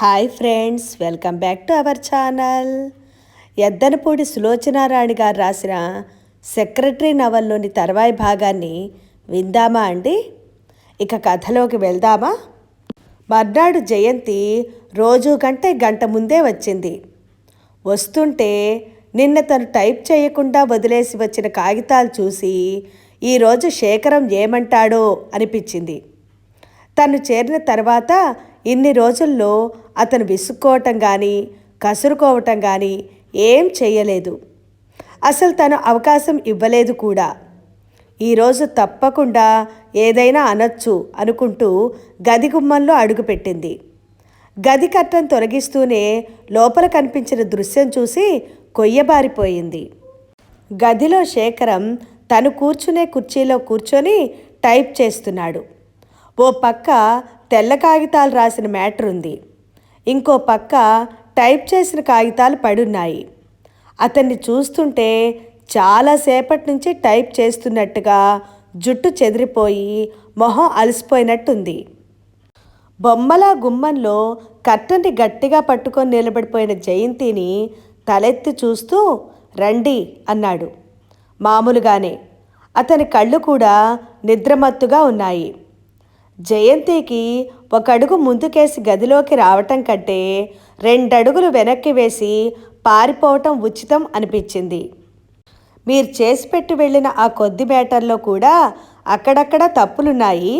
Hi friends welcome back to our channel. Yaddanapudi Sulochana Rani garu రాసిన secretary నవల్లోని తర్వాయి భాగాన్ని విందామా అండి? ఇక కథలోకి వెళ్దామా? మర్నాడు జయంతి రోజు కంటే గంట ముందే వచ్చింది. వస్తుంటే నిన్న తను టైప్ చేయకుండా వదిలేసి వచ్చిన కాగితాలు చూసి ఈరోజు శేఖరం ఏమంటాడో అనిపించింది. తను చేరిన తర్వాత ఇన్ని రోజుల్లో అతను విసుక్కోవటం కానీ కసురుకోవటం కానీ ఏం చేయలేదు అసలు తను అవకాశం ఇవ్వలేదు కూడా. ఈరోజు తప్పకుండా ఏదైనా అనొచ్చు అనుకుంటూ గది గుమ్మంలో అడుగుపెట్టింది గది కట్టం తొలగిస్తూనే లోపల కనిపించిన దృశ్యం చూసి కొయ్యబారిపోయింది. గదిలో శేఖరం తను కూర్చునే కుర్చీలో కూర్చొని టైప్ చేస్తున్నాడు. ఓ పక్క తెల్ల కాగితాలు రాసిన మ్యాటర్ ఉంది. ఇంకో పక్క టైప్ చేసిన కాగితాలు పడున్నాయి. అతన్ని చూస్తుంటే చాలాసేపటి నుంచి టైప్ చేస్తున్నట్టుగా జుట్టు చెదిరిపోయి మొహం అలసిపోయినట్టుంది. బొమ్మల గుమ్మంలో కట్టని గట్టిగా పట్టుకొని నిలబడిపోయిన జయంతిని తలెత్తి చూస్తూ రండి అన్నాడు. మామూలుగానే. అతని కళ్ళు కూడా నిద్రమత్తుగా ఉన్నాయి. జయంతికి ఒక అడుగు ముందుకేసి గదిలోకి రావటం కంటే రెండడుగులు వెనక్కి వేసి పారిపోవటం ఉచితం అనిపించింది. మీరు చేసి పెట్టి వెళ్ళిన ఆ కొద్ది బ్యాటర్లో కూడా అక్కడక్కడ తప్పులున్నాయి.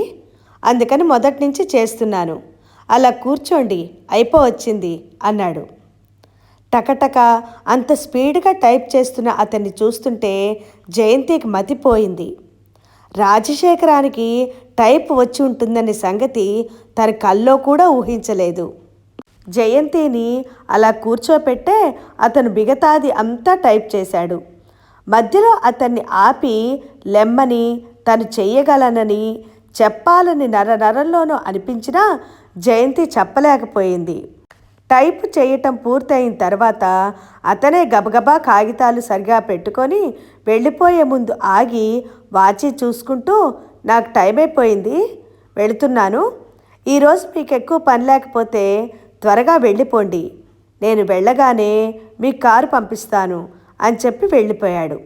అందుకని మొదటి నుంచి చేస్తున్నాను. అలా కూర్చోండి అయిపోవచ్చింది అన్నాడు. టకటక అంత స్పీడ్గా టైప్ చేస్తున్న అతన్ని చూస్తుంటే జయంతికి మతిపోయింది. రాజశేఖరానికి టైప్ వచ్చి ఉంటుందనే సంగతి తన కల్లో కూడా ఊహించలేదు. జయంతిని అలా కూర్చోపెట్టే అతను మిగతాది అంతా టైప్ చేశాడు. మధ్యలో అతన్ని ఆపి లెమ్మని తను చెయ్యగలనని చెప్పాలని నర నరంలోనూ అనిపించినా జయంతి చెప్పలేకపోయింది. టైప్ చేయటం పూర్తయిన తర్వాత అతనే గబగబా కాగితాలు సరిగా పెట్టుకొని వెళ్ళిపోయే ముందు ఆగి వాచి చూసుకుంటూ నాకు టైం అయిపోయింది వెళుతున్నాను. ఈరోజు మీకు ఎక్కువ పని లేకపోతే త్వరగా వెళ్ళిపోండి. నేను వెళ్ళగానే మీ కారు పంపిస్తాను అని చెప్పి వెళ్ళిపోయాడు.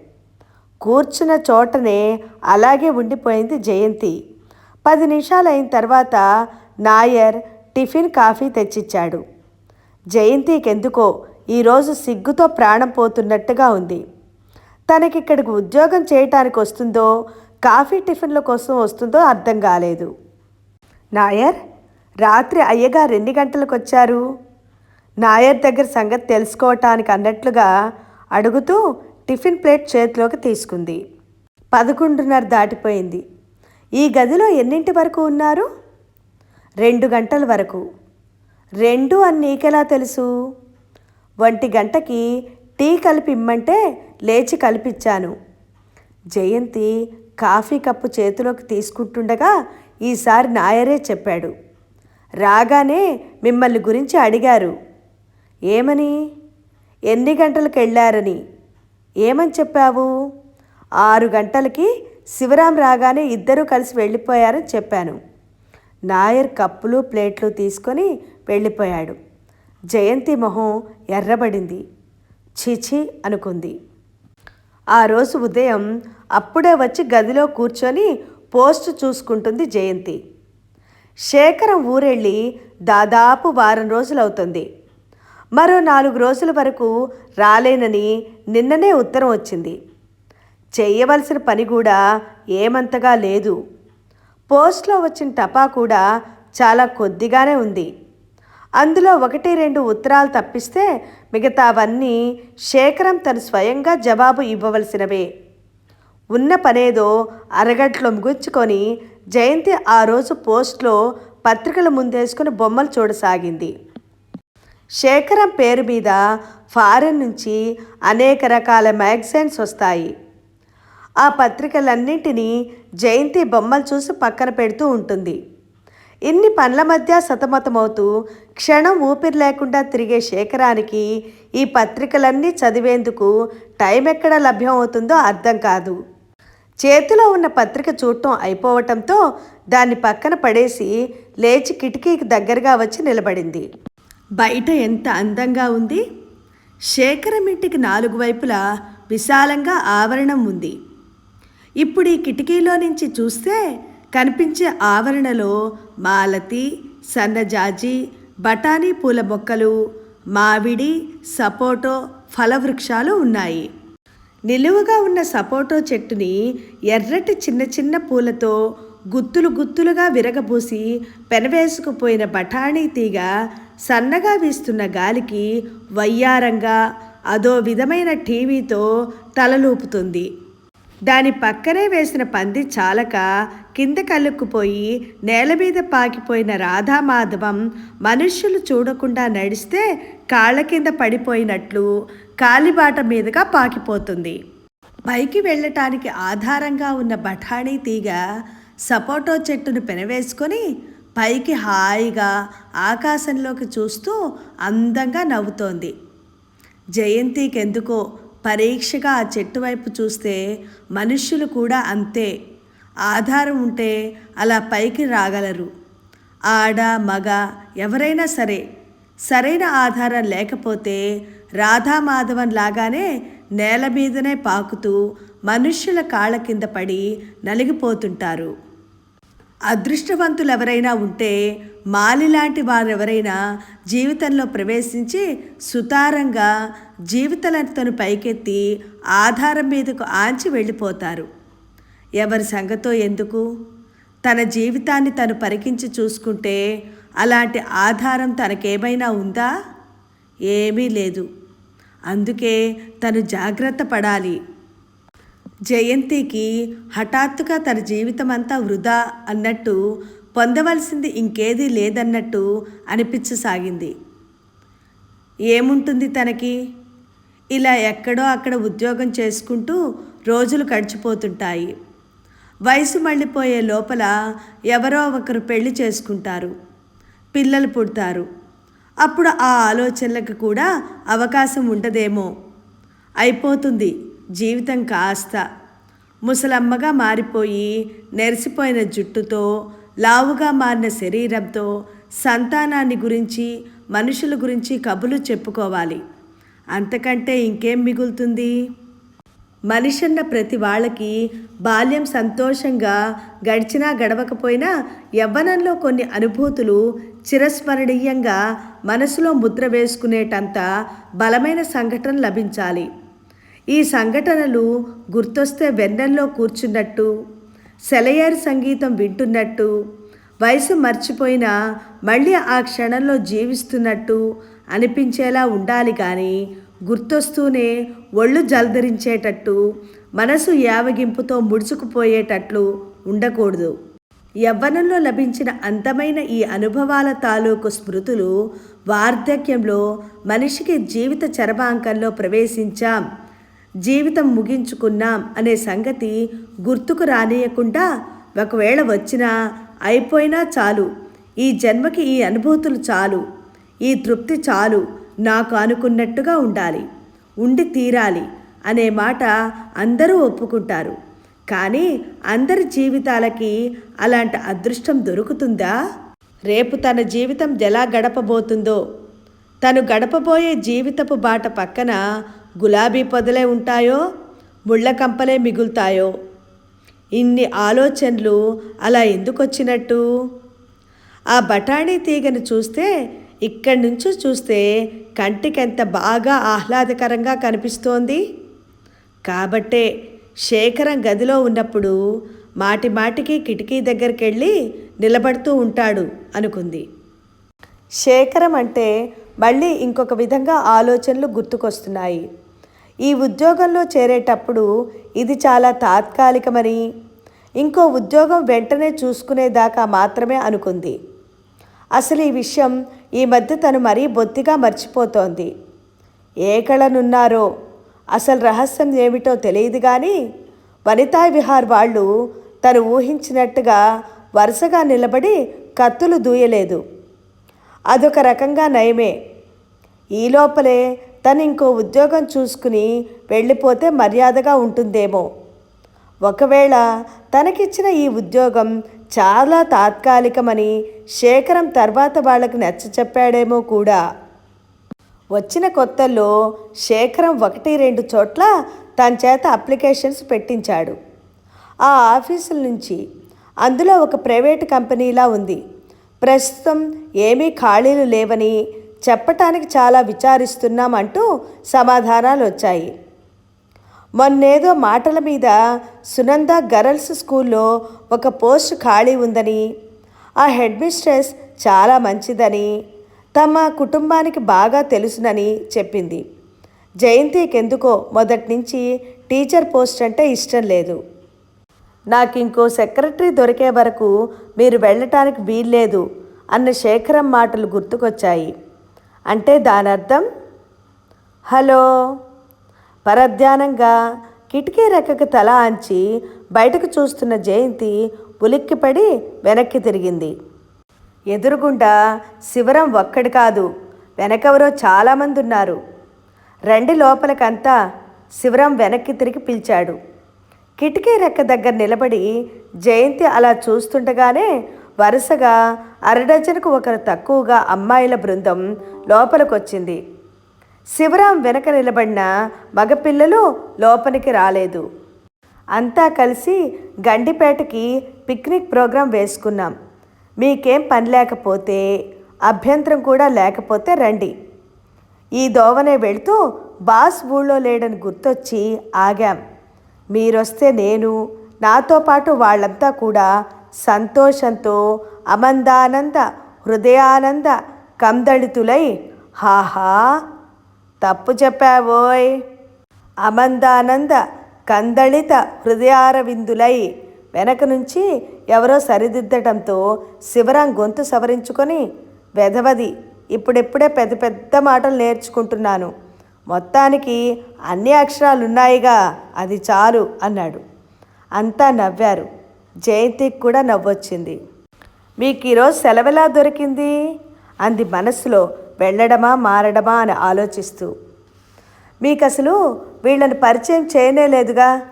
కూర్చున్న చోటనే అలాగే ఉండిపోయింది జయంతి. పది నిమిషాలు అయిన తర్వాత నాయర్ టిఫిన్ కాఫీ తెచ్చిచ్చాడు. జయంతికెందుకో? ఈరోజు సిగ్గుతో ప్రాణం పోతున్నట్టుగా ఉంది. తనకిక్కడికి ఉద్యోగం చేయటానికి వస్తుందో కాఫీ టిఫిన్ల కోసం వస్తుందో అర్థం కాలేదు. నాయర్ రాత్రి అయ్యగారు ఎన్ని గంటలకు వచ్చారు నాయర్ దగ్గర సంగతి తెలుసుకోవటానికి అన్నట్లుగా అడుగుతూ టిఫిన్ ప్లేట్ చేతిలోకి తీసుకుంది. పదకొండున్నర దాటిపోయింది. ఈ గదిలో ఎన్నింటి వరకు ఉన్నారు? రెండు గంటల వరకు. రెండు అని నీకెలా తెలుసు? ఒంటి గంటకి టీ కలిపి ఇమ్మంటే లేచి కలిపిచ్చాను. జయంతి కాఫీ కప్పు చేతిలోకి తీసుకుంటుండగా ఈసారి నాయరే చెప్పాడు. రాగానే మిమ్మల్ని గురించి అడిగారు. ఏమని? ఎన్ని గంటలకు వెళ్ళారని ఏమని చెప్పావు? ఆరు గంటలకి శివరాం రాగానే ఇద్దరూ కలిసి వెళ్ళిపోయారని చెప్పాను. నాయర్ కప్పులు ప్లేట్లు తీసుకొని వెళ్ళిపోయాడు. జయంతి మొహం ఎర్రబడింది. చీచి అనుకుంది. ఆ రోజు ఉదయం అప్పుడే వచ్చి గదిలో కూర్చొని పోస్ట్ చూసుకుంటుంది జయంతి. శేఖరం ఊరెళ్ళి దాదాపు వారం రోజులవుతుంది. మరో నాలుగు రోజుల వరకు రాలేనని నిన్ననే ఉత్తరం వచ్చింది. చేయవలసిన పని కూడా ఏమంతగా లేదు. పోస్ట్లో వచ్చిన టపా కూడా చాలా కొద్దిగానే ఉంది. అందులో ఒకటి రెండు ఉత్తరాలు తప్పిస్తే మిగతావన్నీ శేఖరం తను స్వయంగా జవాబు ఇవ్వవలసినవే. ఉన్న పనేదో అరగంటలో ముగించుకొని జయంతి ఆ రోజు పోస్ట్లో పత్రికలు ముందేసుకుని బొమ్మలు చూడసాగింది. శేఖరం పేరు మీద ఫారెన్ నుంచి అనేక రకాల మ్యాగజైన్స్ వస్తాయి. ఆ పత్రికలన్నింటినీ జయంతి బొమ్మలు చూసి పక్కన పెడుతూ ఉంటుంది. ఇన్ని పనుల మధ్య సతమతమవుతూ క్షణం ఊపిరి లేకుండా తిరిగే శేఖరానికి ఈ పత్రికలన్నీ చదివేందుకు టైం ఎక్కడ లభ్యం అవుతుందో అర్థం కాదు. చేతిలో ఉన్న పత్రిక చూడటం అయిపోవటంతో దాన్ని పక్కన పడేసి లేచి కిటికీకి దగ్గరగా వచ్చి నిలబడింది. బయట ఎంత అందంగా ఉంది! శేఖరం ఇంటికి నాలుగు వైపులా విశాలంగా ఆవరణం ఉంది. ఇప్పుడు ఈ కిటికీలో నుంచి చూస్తే కనిపించే ఆవరణలో మాలతి సన్నజాజి బఠానీ పూల మొక్కలు మామిడి సపోటో ఫలవృక్షాలు ఉన్నాయి. నిలువుగా ఉన్న సపోటో చెట్టుని ఎర్రటి చిన్న చిన్న పూలతో గుత్తులు గుత్తులుగా విరగబూసి పెనవేసుకుపోయిన బఠానీ తీగ సన్నగా వీస్తున్న గాలికి వయ్యారంగా అదో విధమైన టీవీతో తలలూపుతుంది. దాని పక్కనే వేసిన పంది చాలక కింద కలుక్కుపోయి నేల మీద పాకిపోయిన రాధామాధవం మనుష్యులు చూడకుండా నడిస్తే కాళ్ళ కింద పడిపోయినట్లు కాలిబాట మీదుగా పాకిపోతుంది. పైకి వెళ్ళటానికి ఆధారంగా ఉన్న బఠానీ తీగ సపోటో చెట్టును పెనవేసుకొని పైకి హాయిగా ఆకాశంలోకి చూస్తూ అందంగా నవ్వుతోంది. జయంతికెందుకో పరీక్షగా ఆ చెట్టు వైపు చూస్తే మనుష్యులు కూడా అంతే. ఆధారం ఉంటే అలా పైకి రాగలరు. ఆడ మగ ఎవరైనా సరే సరైన ఆధారం లేకపోతే రాధామాధవన్ లాగానే నేల మీదనే పాకుతూ మనుష్యుల కాళ్ళ కింద పడి నలిగిపోతుంటారు. అదృష్టవంతులు ఎవరైనా ఉంటే మాలిలాంటి వారెవరైనా జీవితంలో ప్రవేశించి సుతారంగా జీవితలతను పైకెత్తి ఆధారం మీదకు ఆంచి వెళ్ళిపోతారు. ఎవరి సంగతో ఎందుకు? తన జీవితాన్ని తను పరికించి చూసుకుంటే అలాంటి ఆధారం తనకేమైనా ఉందా? ఏమీ లేదు. అందుకే తను జాగ్రత్త పడాలి. జయంతికి హఠాత్తుగా తన జీవితం అంతా వృధా అన్నట్టు పొందవలసింది ఇంకేదీ లేదన్నట్టు అనిపించసాగింది. ఏముంటుంది తనకి? ఇలా ఎక్కడో అక్కడ ఉద్యోగం చేసుకుంటూ రోజులు గడిచిపోతుంటాయి. వయసు మళ్ళీపోయే లోపల ఎవరో ఒకరు పెళ్ళి చేసుకుంటారు పిల్లలు పుడతారు. అప్పుడు ఆ ఆలోచనలకు కూడా అవకాశం ఉండదేమో అయిపోతుంది జీవితం కాస్త. ముసలమ్మగా మారిపోయి నెరిసిపోయిన జుట్టుతో లావుగా మారిన శరీరంతో సంతానాన్ని గురించి మనుషుల గురించి కబులు చెప్పుకోవాలి. అంతకంటే ఇంకేం మిగులుతుంది? మనిషన్న ప్రతి వాళ్ళకి బాల్యం సంతోషంగా గడిచినా గడవకపోయినా యవ్వనంలో కొన్ని అనుభూతులు చిరస్మరణీయంగా మనసులో ముద్ర వేసుకునేటంత బలమైన సంఘటన లభించాలి. ఈ సంఘటనలు గుర్తొస్తే వెన్నెల్లో కూర్చున్నట్టు సెలయేరు సంగీతం వింటున్నట్టు వయసు మర్చిపోయినా మళ్ళీ ఆ క్షణంలో జీవిస్తున్నట్టు అనిపించేలా ఉండాలి కానీ గుర్తొస్తూనే ఒళ్ళు జలధరించేటట్టు మనసు యావగింపుతో ముడుచుకుపోయేటట్లు ఉండకూడదు. యవ్వనంలో లభించిన అందమైన ఈ అనుభవాల తాలూకు స్మృతులు వార్ధక్యంలో మనిషికి జీవిత చరమాంకంలో ప్రవేశించాం జీవితం ముగించుకున్నాం అనే సంగతి గుర్తుకు రానియకుండా ఒకవేళ వచ్చినా అయిపోయినా చాలు. ఈ జన్మకి ఈ అనుభూతులు చాలు. ఈ తృప్తి చాలు. నాకు అనుకున్నట్టుగా ఉండాలి ఉండి తీరాలి అనే మాట అందరూ ఒప్పుకుంటారు. కానీ అందరి జీవితాలకి అలాంటి అదృష్టం దొరుకుతుందా? రేపు తన జీవితం ఎలా గడపబోతుందో తను గడపబోయే జీవితపు బాట పక్కన గులాబీ పొదలే ఉంటాయో ముళ్ళ కంపలే మిగులుతాయో? ఇన్ని ఆలోచనలు అలా ఎందుకు వచ్చినట్టు ఆ బఠానీ తీగను చూస్తే ఇక్కడి నుంచి చూస్తే కంటికెంత బాగా ఆహ్లాదకరంగా కనిపిస్తోంది. కాబట్టే శేఖరం గదిలో ఉన్నప్పుడు మాటి మాటికి కిటికీ దగ్గరికి వెళ్ళి నిలబడుతూ ఉంటాడు అనుకుంది. శేఖరం అంటే మళ్ళీ ఇంకొక విధంగా ఆలోచనలు గుర్తుకొస్తున్నాయి. ఈ ఉద్యోగంలో చేరేటప్పుడు ఇది చాలా తాత్కాలికమని ఇంకో ఉద్యోగం వెంటనే చూసుకునేదాకా మాత్రమే అనుకుంది. అసలు ఈ విషయం ఈ మధ్య తను మరీ బొత్తిగా మర్చిపోతోంది. ఏ కళనున్నారో అసలు రహస్యం ఏమిటో తెలియదు కానీ వనితా విహార్ వాళ్ళు తను ఊహించినట్టుగా వరుసగా నిలబడి కత్తులు దూయలేదు. అదొక రకంగా నయమే. ఈ లోపలే తను ఇంకో ఉద్యోగం చూసుకుని వెళ్ళిపోతే మర్యాదగా ఉంటుందేమో. ఒకవేళ తనకిచ్చిన ఈ ఉద్యోగం చాలా తాత్కాలికమని శేఖరం తర్వాత వాళ్ళకి నచ్చ చెప్పాడేమో కూడా. వచ్చిన కొత్తల్లో శేఖరం ఒకటి రెండు చోట్ల తన చేత అప్లికేషన్స్ పెట్టించాడు. ఆ ఆఫీసుల నుంచి. అందులో ఒక ప్రైవేట్ కంపెనీలా ఉంది. ప్రస్తుతం ఏమీ ఖాళీలు లేవని చెప్పటానికి చాలా విచారిస్తున్నాం అంటూ సమాధానాలు వచ్చాయి మొన్నేదో మాటల మీద సునంద గర్ల్స్ స్కూల్లో ఒక పోస్ట్ ఖాళీ ఉందని ఆ హెడ్ మిస్ట్రెస్ చాలా మంచిదని తమ కుటుంబానికి బాగా తెలుసునని చెప్పింది. జయంతికెందుకో మొదటి నుంచి టీచర్ పోస్ట్ అంటే ఇష్టం లేదు. నాకు ఇంకో సెక్రటరీ దొరికే వరకు మీరు వెళ్ళటానికి వీల్లేదు అన్న శేఖరం మాటలు గుర్తుకొచ్చాయి. అంటే దాని అర్థం హలో? పరధ్యానంగా కిటికీ రెక్కకు తల ఆంచి బయటకు చూస్తున్న జయంతి ఉలిక్కిపడి వెనక్కి తిరిగింది. ఎదురుగుండా శివరం ఒక్కడి కాదు వెనకెవరో చాలామంది ఉన్నారు రండి లోపలికంతా శివరం వెనక్కి తిరిగి పిలిచాడు. కిటికీ రెక్క దగ్గర నిలబడి జయంతి అలా చూస్తుండగానే వరుసగా అరడజనుకు ఒకరు తక్కువగా అమ్మాయిల బృందం లోపలికొచ్చింది. శివరాం వెనక నిలబడిన మగపిల్లలు లోపలికి రాలేదు. అంతా కలిసి గండిపేటకి పిక్నిక్ ప్రోగ్రాం వేసుకున్నాం. మీకేం పని లేకపోతే అభ్యంతరం కూడా లేకపోతే రండి. ఈ దోవనే వెళ్తూ బాస్ ఊళ్ళో లేడని గుర్తొచ్చి ఆగాం. మీరొస్తే నేను నాతో పాటు వాళ్ళంతా కూడా సంతోషంతో అమందానంద హృదయానంద కందళితులై హాహా తప్పు చెప్పావోయ్. అమందానంద కందళిత హృదయారవిందులై వెనక నుంచి ఎవరో సరిదిద్దటంతో శివరాం గొంతు సవరించుకొని వెధవది ఇప్పుడెప్పుడే పెద్ద పెద్ద మాటలు నేర్చుకుంటున్నాను. మొత్తానికి అన్ని అక్షరాలున్నాయిగా అది చాలు అన్నాడు. అంతా నవ్వారు. జయంతికి కూడా నవ్వొచ్చింది. మీకు ఈరోజు సెలవెలా దొరికింది? అంది మనసులో వెళ్ళడమా మారడమా అని ఆలోచిస్తూ మీకు అసలు వీళ్ళని పరిచయం చేయనే లేదుగా?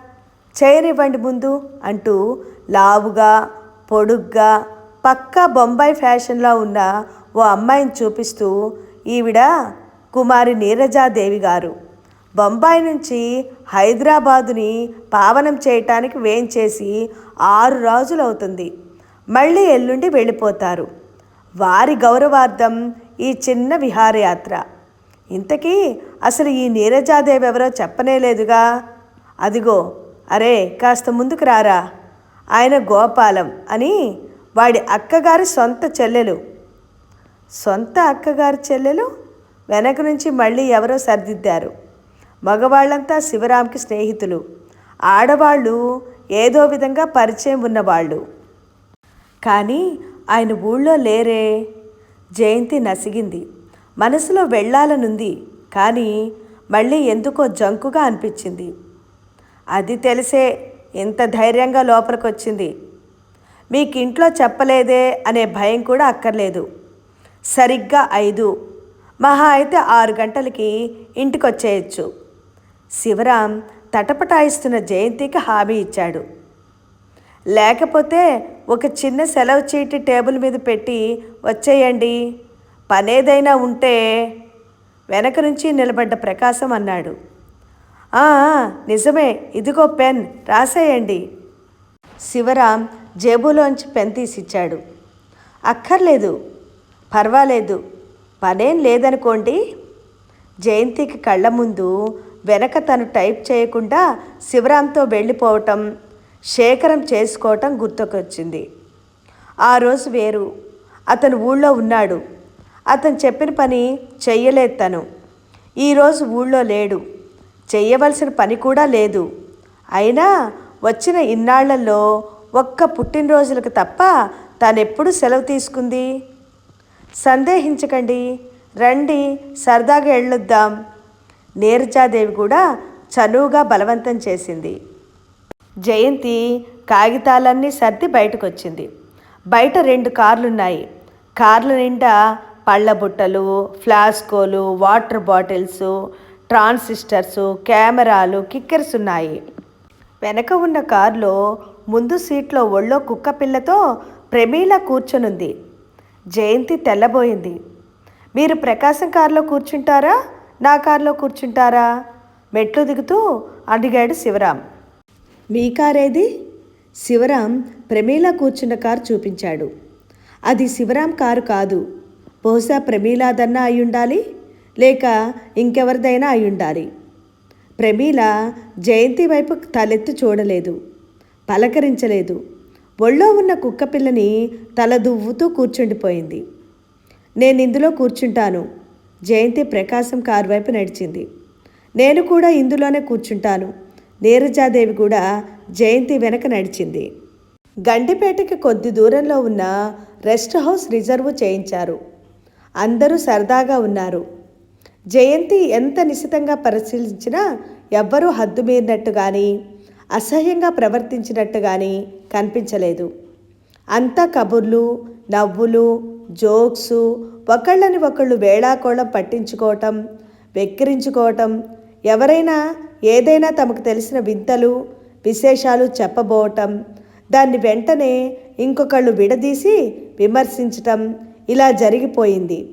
చేయనివ్వండి ముందు అంటూ లావుగా పొడుగ్గా పక్కా బొంబాయి ఫ్యాషన్లో ఉన్న ఓ అమ్మాయిని చూపిస్తూ ఈవిడ కుమారి నీరజాదేవి గారు బొంబాయి నుంచి హైదరాబాదుని పావనం చేయటానికి వేంచేసి ఆరు రోజులు అవుతుంది మళ్ళీ ఎల్లుండి వెళ్ళిపోతారు. వారి గౌరవార్థం ఈ చిన్న విహారయాత్ర. ఇంతకీ అసలు ఈ నీరజాదేవి ఎవరో చెప్పనే లేదుగా? అదిగో అరే కాస్త ముందుకు రారా. ఆయన గోపాలం అని వాడి అక్కగారి సొంత చెల్లెలు. సొంత అక్కగారి చెల్లెలు? వెనక నుంచి మళ్ళీ ఎవరో సర్దిద్దారు. మగవాళ్ళంతా శివరాంకి స్నేహితులు. ఆడవాళ్ళు ఏదో విధంగా పరిచయం ఉన్నవాళ్ళు. కానీ ఆయన ఊళ్ళో లేరే? జయంతి నసిగింది. మనసులో వెళ్ళాలనుంది కానీ మళ్ళీ ఎందుకో జంకుగా అనిపించింది. అది తెలిసే ఎంత ధైర్యంగా లోపలికొచ్చింది. మీకు ఇంట్లో చెప్పలేదే అనే భయం కూడా అక్కర్లేదు. సరిగ్గా ఐదు మహా అయితే ఆరు గంటలకి ఇంటికొచ్చేయచ్చు. శివరాం తటపటాయిస్తున్న జయంతికి హామీ ఇచ్చాడు. లేకపోతే ఒక చిన్న సెలవు చీటి టేబుల్ మీద పెట్టి వచ్చేయండి. పనేదైనా ఉంటే వెనక నుంచి నిలబడ్డ ప్రకాశం అన్నాడు. నిజమే ఇదిగో పెన్ రాసేయండి. శివరాం జేబులోంచి పెన్ తీసిచ్చాడు. అక్కర్లేదు పర్వాలేదు పనేం లేదనుకోండి. జయంతికి కళ్ళ ముందు వెనక తను టైప్ చేయకుండా శివరాంతో వెళ్ళిపోవటం శేఖరం చేసుకోవటం గుర్తుకొచ్చింది. ఆ రోజు వేరు. అతను ఊళ్ళో ఉన్నాడు. అతను చెప్పిన పని చెయ్యలేదు తను. ఈరోజు ఊళ్ళో లేడు. చెయ్యవలసిన పని కూడా లేదు. అయినా వచ్చిన ఇన్నాళ్ళలో ఒక్క పుట్టినరోజులకు తప్ప తానెప్పుడు సెలవు తీసుకుంది? సందేహించకండి. రండి సరదాగా వెళ్ళొద్దాం. నీరజాదేవి కూడా చనువుగా బలవంతం చేసింది. జయంతి కాగితాలన్నీ సర్ది బయటకు వచ్చింది బయట రెండు కార్లున్నాయి. కార్ల నిండా పళ్ళ బుట్టలు ఫ్లాస్కోలు వాటర్ బాటిల్స్ ట్రాన్సిస్టర్స్ కెమెరాలు కిక్కర్స్ ఉన్నాయి వెనక ఉన్న కారులో ముందు సీట్లో ఒళ్ళో కుక్క పిల్లతో ప్రమీల కూర్చొనుంది. జయంతి తెల్లబోయింది. మీరు ప్రకాశం కారులో కూర్చుంటారా? నా కారులో కూర్చుంటారా? మెట్లు దిగుతూ అడిగాడు శివరాం మీ కారేది శివరాం ప్రమీల కూర్చున్న కారు చూపించాడు. అది శివరాం కారు కాదు. బహుశా ప్రమీలాదన్నా అయి ఉండాలి లేక ఇంకెవరిదైనా అయ్యుండాలి? ప్రమీల జయంతి వైపు తలెత్తి చూడలేదు. పలకరించలేదు. ఒళ్ళో ఉన్న కుక్కపిల్లని తల దువ్వుతూ కూర్చుండిపోయింది. నేను ఇందులో కూర్చుంటాను. జయంతి ప్రకాశం కారు వైపు నడిచింది. నేను కూడా ఇందులోనే కూర్చుంటాను. నీరజాదేవి కూడా జయంతి వెనక నడిచింది. గండిపేటకి కొద్ది దూరంలో ఉన్న రెస్ట్ హౌస్ రిజర్వ్ చేయించారు. అందరూ సరదాగా ఉన్నారు. జయంతి ఎంత నిశితంగా పరిశీలించినా ఎవ్వరూ హద్దుమీరినట్టు కానీ అసహ్యంగా ప్రవర్తించినట్టు కానీ కనిపించలేదు. అంతా కబుర్లు నవ్వులు జోక్స్ ఒకళ్ళని ఒకళ్ళు వేళాకోళం పట్టించుకోవటం వెక్కిరించుకోవటం ఎవరైనా ఏదైనా తమకు తెలిసిన వింతలు విశేషాలు చెప్పబోవటం దాన్ని వెంటనే ఇంకొకళ్ళు విడదీసి విమర్శించటం ఇలా జరిగిపోయింది.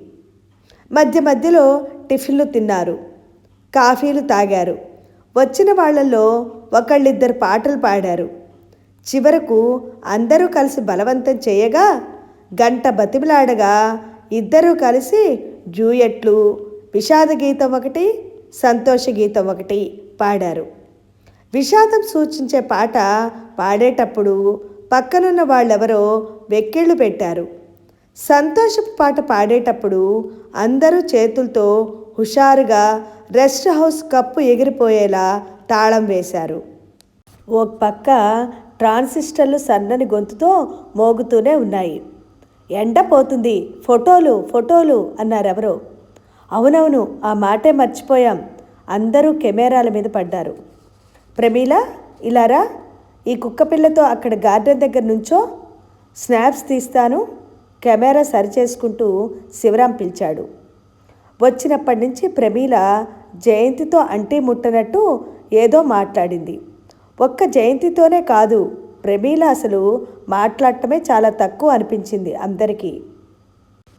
మధ్య మధ్యలో టిఫిన్లు తిన్నారు. కాఫీలు తాగారు. వచ్చిన వాళ్ళల్లో ఒకళ్ళిద్దరు పాటలు పాడారు. చివరకు అందరూ కలిసి బలవంతం చేయగా గంట బతిమిలాడగా ఇద్దరూ కలిసి జూయట్లు విషాద గీతం ఒకటి సంతోష గీతం ఒకటి. పాడారు. విషాదం సూచించే పాట పాడేటప్పుడు పక్కనున్న వాళ్ళెవరో వెక్కిళ్ళు పెట్టారు. సంతోషపు పాట పాడేటప్పుడు అందరూ చేతులతో హుషారుగా రెస్ట్ హౌస్ కప్పు ఎగిరిపోయేలా తాళం వేశారు. ఓ పక్క ట్రాన్సిస్టర్లు సన్నని గొంతుతో మోగుతూనే ఉన్నాయి. ఎండ పోతుంది ఫోటోలు ఫోటోలు అన్నారెవరో. అవునవును ఆ మాటే మర్చిపోయాం. అందరూ కెమెరాల మీద పడ్డారు. ప్రమీల ఇలారా ఈ కుక్క పిల్లతో అక్కడ గార్డెన్ దగ్గర నుంచో స్నాప్స్ తీస్తాను కెమెరా సరిచేసుకుంటూ శివరాం పిలిచాడు. వచ్చినప్పటి నుంచి ప్రమీల జయంతితో అంటే ముట్టనట్టు ఏదో మాట్లాడింది. ఒక్క జయంతితోనే కాదు ప్రమీల అసలు మాట్లాడటమే చాలా తక్కువ అనిపించింది అందరికీ.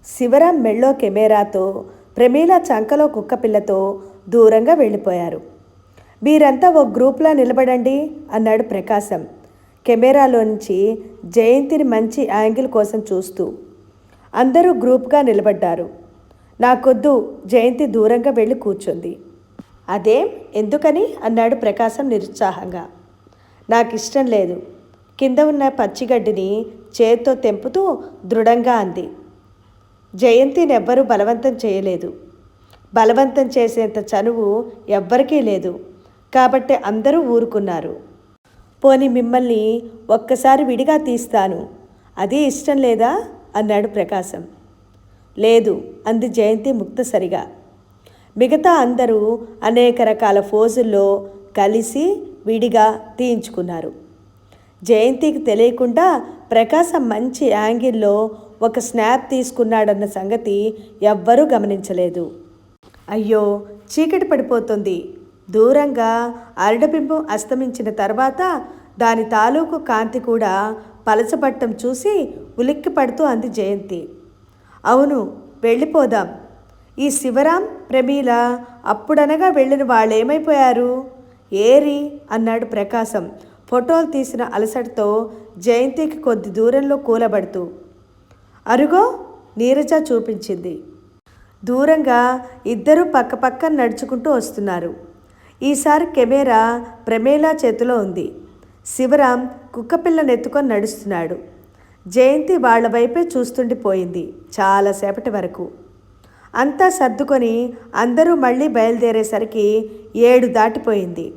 శివరాం మెళ్ళో కెమెరాతో ప్రమీల చంకలో కుక్కపిల్లతో దూరంగా వెళ్ళిపోయారు. మీరంతా ఓ గ్రూప్లా నిలబడండి అన్నాడు ప్రకాశం కెమెరాలోంచి జయంతిని మంచి యాంగిల్ కోసం చూస్తూ. అందరూ గ్రూప్గా నిలబడ్డారు. నాకొద్దు జయంతి దూరంగా వెళ్ళి కూర్చుంది. అదేం? ఎందుకని? అన్నాడు ప్రకాశం నిరుత్సాహంగా. నాకు ఇష్టం లేదు. కింద ఉన్న పచ్చిగడ్డిని చేత్తో తెంపుతూ దృఢంగా అంది. జయంతిని ఎవ్వరూ బలవంతం చేయలేదు. బలవంతం చేసేంత చనువు ఎవ్వరికీ లేదు. కాబట్టి అందరూ ఊరుకున్నారు. పోని మిమ్మల్ని ఒక్కసారి విడిగా తీస్తాను. అది ఇష్టం లేదా? అన్నాడు ప్రకాశం. లేదు అంది జయంతి ముక్తసరిగా. మిగతా అందరూ అనేక రకాల ఫోజుల్లో కలిసి విడిగా తీయించుకున్నారు. జయంతికి తెలియకుండా ప్రకాశం మంచి యాంగిల్లో ఒక స్నాప్ తీసుకున్నాడన్న సంగతి ఎవ్వరూ గమనించలేదు. అయ్యో చీకటి పడిపోతుంది. దూరంగా అరడబింబం అస్తమించిన తర్వాత దాని తాలూకు కాంతి కూడా పలచబట్టం చూసి ఉలిక్కి పడుతూ అంది జయంతి. అవును వెళ్ళిపోదాం. ఈ శివరాం ప్రమీల అప్పుడనగా వెళ్ళిన వాళ్ళేమైపోయారు? ఏరి అన్నాడు ప్రకాశం ఫోటోలు తీసిన అలసటతో జయంతికి కొద్ది దూరంలో కూలబడుతూ. అరుగో నీరజ చూపించింది. దూరంగా ఇద్దరూ పక్కపక్క నడుచుకుంటూ వస్తున్నారు. ఈసారి కెమెరా ప్రమేలా చేతిలో ఉంది. శివరాం కుక్కపిల్లను ఎత్తుకొని నడుస్తున్నాడు. జయంతి వాళ్ళ వైపే చూస్తుండిపోయింది చాలాసేపటి వరకు. అంతా సర్దుకొని అందరూ మళ్ళీ బయలుదేరేసరికి ఏడు దాటిపోయింది.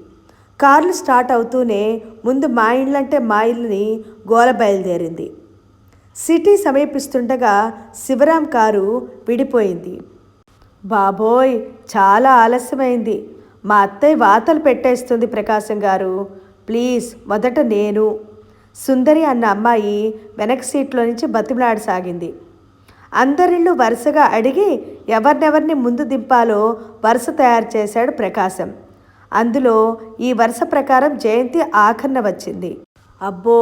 కార్లు స్టార్ట్ అవుతూనే ముందు మా ఇళ్ళంటే మా ఇల్లుని గోల బయలుదేరింది. సిటీ సమీపిస్తుండగా శివరాం కారు విడిపోయింది. బాబోయ్ చాలా ఆలస్యమైంది. మా అత్తయ్య వాతలు పెట్టేస్తుంది ప్రకాశం గారు. ప్లీజ్ మొదట నేను. సుందరి అన్న అమ్మాయి వెనక సీట్లో నుంచి బతిమలాడసాగింది. అందరిళ్ళు వరుసగా అడిగి ఎవరినెవరిని ముందు దింపాలో వరుస తయారు చేశాడు ప్రకాశం. అందులో ఈ వరుస ప్రకారం జయంతి ఆఖరణ వచ్చింది. అబ్బో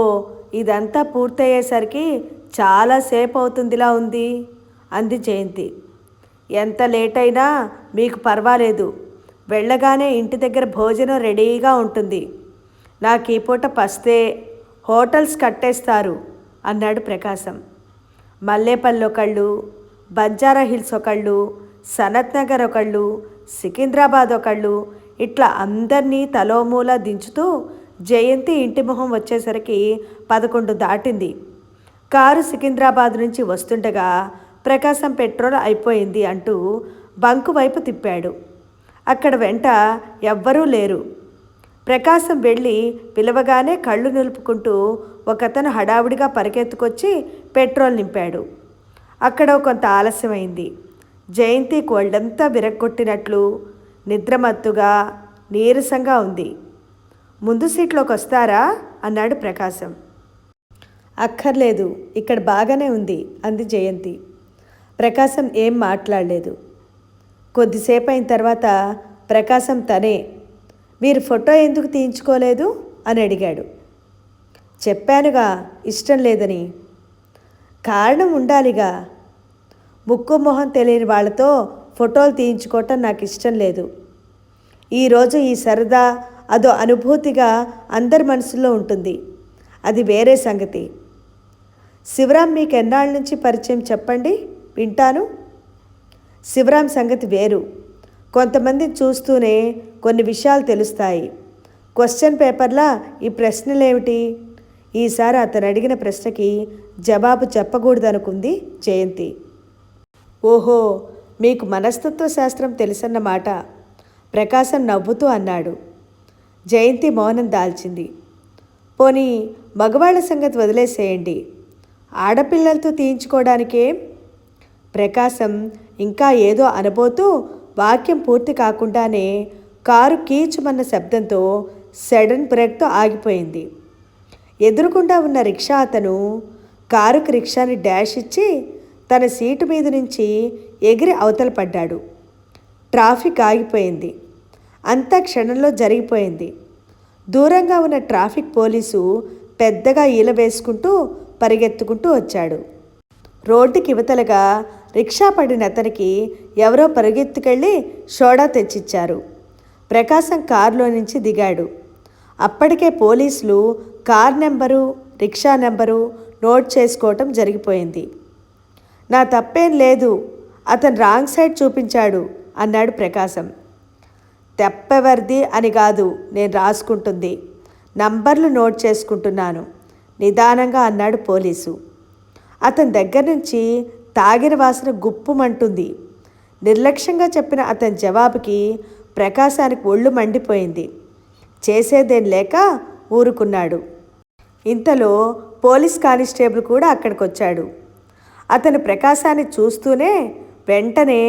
ఇదంతా పూర్తయ్యేసరికి చాలాసేపు అవుతుందిలా ఉంది అంది జయంతి. ఎంత లేట్ అయినా మీకు పర్వాలేదు. వెళ్ళగానే ఇంటి దగ్గర భోజనం రెడీగా ఉంటుంది. నాకు ఈ పూట పస్తే హోటల్స్ కట్టేస్తారు అన్నాడు ప్రకాశం. మల్లేపల్లి ఒకళ్ళు బంజారా హిల్స్ ఒకళ్ళు సనత్ నగర్ ఒకళ్ళు సికింద్రాబాద్ ఒకళ్ళు ఇట్లా అందరినీ తలోమూల దించుతూ జయంతి ఇంటి మొహం వచ్చేసరికి పదకొండు దాటింది. కారు సికింద్రాబాద్ నుంచి వస్తుండగా ప్రకాశం పెట్రోల్ అయిపోయింది అంటూ బంకు వైపు తిప్పాడు. అక్కడ వెంట ఎవ్వరూ లేరు. ప్రకాశం వెళ్ళి పిలవగానే కళ్ళు నిలుపుకుంటూ ఒకతను హడావుడిగా పరిగెత్తుకొచ్చి పెట్రోల్ నింపాడు. అక్కడ కొంత ఆలస్యమైంది. జయంతి కోళ్ళంతా విరగ్గొట్టినట్లు నిద్రమత్తుగా నీరసంగా ఉంది. ముందు సీట్లోకి వస్తారా? అన్నాడు ప్రకాశం. అక్కర్లేదు ఇక్కడ బాగానే ఉంది అంది జయంతి. ప్రకాశం ఏం మాట్లాడలేదు. కొద్దిసేపు అయిన తర్వాత ప్రకాశం తనే మీరు ఫోటో ఎందుకు తీయించుకోలేదు? అని అడిగాడు. చెప్పానుగా ఇష్టం లేదని. కారణం ఉండాలిగా. ముక్కు మొహం తెలియని వాళ్ళతో ఫోటోలు తీయించుకోవటం నాకు ఇష్టం లేదు ఈరోజు ఈ సరదా అదో అనుభూతిగా అందరి మనసులో ఉంటుంది. అది వేరే సంగతి. శివరాం మీకు ఎన్నాళ్ళ నుంచి పరిచయం చెప్పండి? వింటాను. శివరాం సంగతి వేరు. కొంతమంది చూస్తూనే కొన్ని విషయాలు తెలుస్తాయి. క్వశ్చన్ పేపర్లా ఈ ప్రశ్నలేమిటి? ఈసారి అతను అడిగిన ప్రశ్నకి జవాబు చెప్పకూడదనుకుంది జయంతి. ఓహో మీకు మనస్తత్వ శాస్త్రం తెలుసన్నమాట ప్రకాశం నవ్వుతూ అన్నాడు. జయంతి మౌనం దాల్చింది. పోనీ మగవాళ్ళ సంగతి వదిలేసేయండి. ఆడపిల్లలతో తీయించుకోవడానికే? ప్రకాశం ఇంకా ఏదో అనబోతూ వాక్యం పూర్తి కాకుండానే కారు కీచుమన్న శబ్దంతో సడన్ బ్రేక్తో ఆగిపోయింది. ఎదురుకుండా ఉన్న రిక్షా అతను కారుకు రిక్షాని డాష్ ఇచ్చి తన సీటు మీద నుంచి ఎగిరి అవతల పడ్డాడు. ట్రాఫిక్ ఆగిపోయింది. అంతా క్షణంలో జరిగిపోయింది. దూరంగా ఉన్న ట్రాఫిక్ పోలీసు పెద్దగా ఈల వేసుకుంటూ పరిగెత్తుకుంటూ వచ్చాడు. రోడ్డుకి ఇవతలగా రిక్షా పడిన అతనికి ఎవరో పరుగెత్తుకెళ్ళి షోడా తెచ్చిచ్చారు. ప్రకాశం కారులో నుంచి దిగాడు. అప్పటికే పోలీసులు car number rickshaw number note చేసుకోవటం జరిగిపోయింది. నా తప్పేం లేదు అతను రాంగ్ సైడ్ చూపించాడు అన్నాడు ప్రకాశం. తెప్పెవరిది అని కాదు నేను రాసుకుంటుంది. నంబర్లు నోట్ చేసుకుంటున్నాను నిదానంగా అన్నాడు పోలీసు. అతని దగ్గర నుంచి తాగిన వాసన గుప్పుమంటుంది. నిర్లక్ష్యంగా చెప్పిన అతని జవాబుకి ప్రకాశానికి ఒళ్ళు మండిపోయింది. చేసేదేం లేక ఊరుకున్నాడు. ఇంతలో పోలీస్ కానిస్టేబుల్ కూడా అక్కడికి వచ్చాడు అతను ప్రకాశాన్ని చూస్తూనే వెంటనే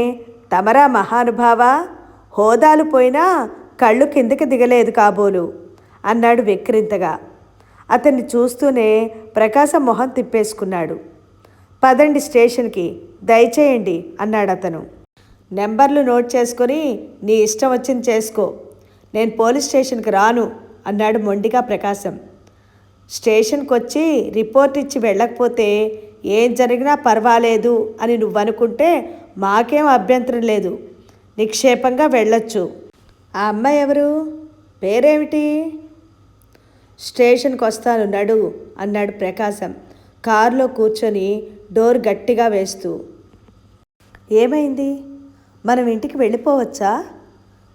తమరా మహానుభావ హోదాలు పోయినా కళ్ళు కిందకి దిగలేదు కాబోలు అన్నాడు వెక్కిరింతగా అతన్ని చూస్తూనే ప్రకాశం మొహం తిప్పేసుకున్నాడు. పదండి స్టేషన్కి దయచేయండి అన్నాడు అతను. నెంబర్లు నోట్ చేసుకొని నీ ఇష్టం వచ్చింది చేసుకో. నేను పోలీస్ స్టేషన్కి రాను అన్నాడు మొండిగా ప్రకాశం. స్టేషన్కి వచ్చి రిపోర్ట్ ఇచ్చి వెళ్ళకపోతే ఏం జరిగినా పర్వాలేదు అని నువ్వనుకుంటే మాకేం అభ్యంతరం లేదు. నిక్షేపంగా వెళ్ళొచ్చు. ఆ అమ్మాయి ఎవరు? పేరేమిటి? స్టేషన్కి వస్తాను నడు అన్నాడు ప్రకాశం. కారులో కూర్చొని డోర్ గట్టిగా వేస్తూ ఏమైంది? మనం ఇంటికి వెళ్ళిపోవచ్చా?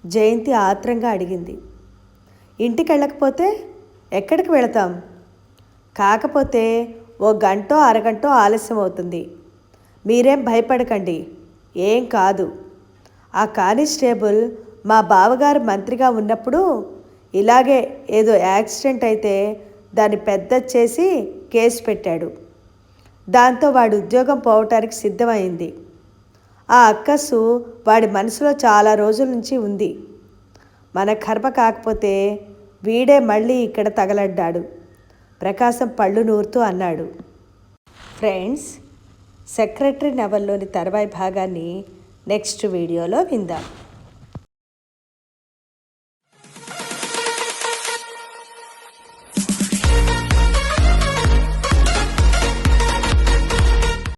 జయంతి ఆత్రంగా అడిగింది. ఇంటికి వెళ్ళకపోతే ఎక్కడికి వెళతాం? కాకపోతే ఓ గంటో అరగంటో ఆలస్యం అవుతుంది. మీరేం భయపడకండి. ఏం కాదు. ఆ కానిస్టేబుల్ మా బావగారు మంత్రిగా ఉన్నప్పుడు ఇలాగే ఏదో యాక్సిడెంట్ అయితే దాన్ని పెద్ద చేసి కేసు పెట్టాడు. దాంతో వాడి ఉద్యోగం పోవటానికి సిద్ధమైంది. ఆ అక్కసు వాడి మనసులో చాలా రోజుల నుంచి ఉంది. మన కర్మ కాకపోతే వీడే మళ్ళీ ఇక్కడ తగలడ్డాడు. ప్రకాశం పళ్ళు నూరుతూ అన్నాడు. ఫ్రెండ్స్ సెక్రటరీ నవల్లోని తర్వాయి భాగాన్ని నెక్స్ట్ వీడియోలో విందాం.